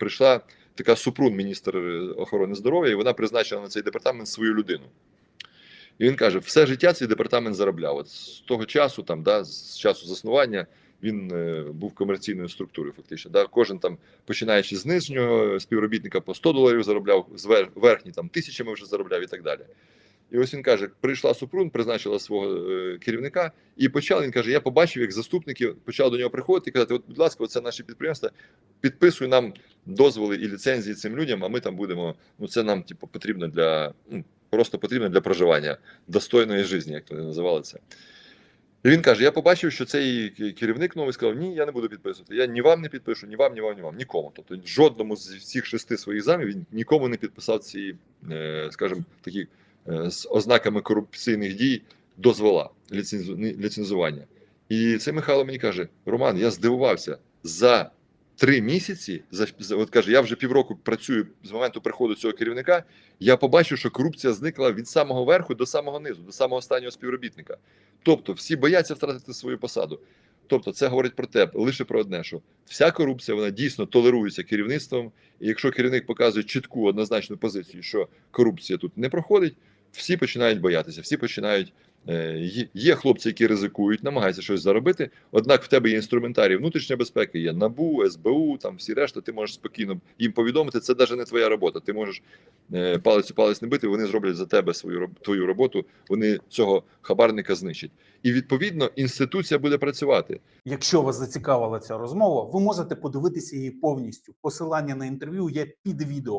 прийшла така Супрун, міністр охорони здоров'я, і вона призначила на цей департамент свою людину. І він каже: все життя цей департамент заробляв. От з того часу, там, да, з часу заснування, він е, був комерційною структурою, фактично. Да. Кожен там, починаючи з нижнього співробітника по 100 доларів заробляв, з вер- верхній там тисячами вже заробляв і так далі. І ось він каже: прийшла Супрун, призначила свого е, керівника, і почав він каже: Я побачив, як заступники почали до нього приходити і казати: От, будь ласка, це наші підприємства, підписуй нам дозволи і ліцензії цим людям, а ми там будемо. Ну, це нам, типу, потрібно для ну, просто потрібно для проживання достойної житті, як вони називали це. І він каже: Я побачив, що цей керівник новий сказав: Ні, я не буду підписувати. Я ні вам не підпишу, ні вам, ні вам, ні вам, нікому. Тобто жодному з всіх шести своїх замів він нікому не підписав ці, е, скажімо, такі з ознаками корупційних дій дозвола ліцензу, ліцензування. І це Михайло мені каже: Роман, я здивувався за три місяці. За от каже, я вже півроку працюю з моменту приходу цього керівника. Я побачив, що корупція зникла від самого верху до самого низу, до самого останнього співробітника. Тобто, всі бояться втратити свою посаду. Тобто, це говорить про те, лише про одне, що вся корупція вона дійсно толерується керівництвом. І якщо керівник показує чітку однозначну позицію, що корупція тут не проходить, всі починають боятися, всі починають. е, є- хлопці, які ризикують, намагаються щось заробити. Однак в тебе є інструментарій внутрішньої безпеки, є НАБУ, СБУ, там всі решта. Ти можеш спокійно їм повідомити. Це навіть не твоя робота. Ти можеш е, палець у палець не бити. Вони зроблять за тебе свою твою роботу. Вони цього хабарника знищать. І відповідно інституція буде працювати. Якщо вас зацікавила ця розмова, ви можете подивитися її повністю. Посилання на інтерв'ю є під відео.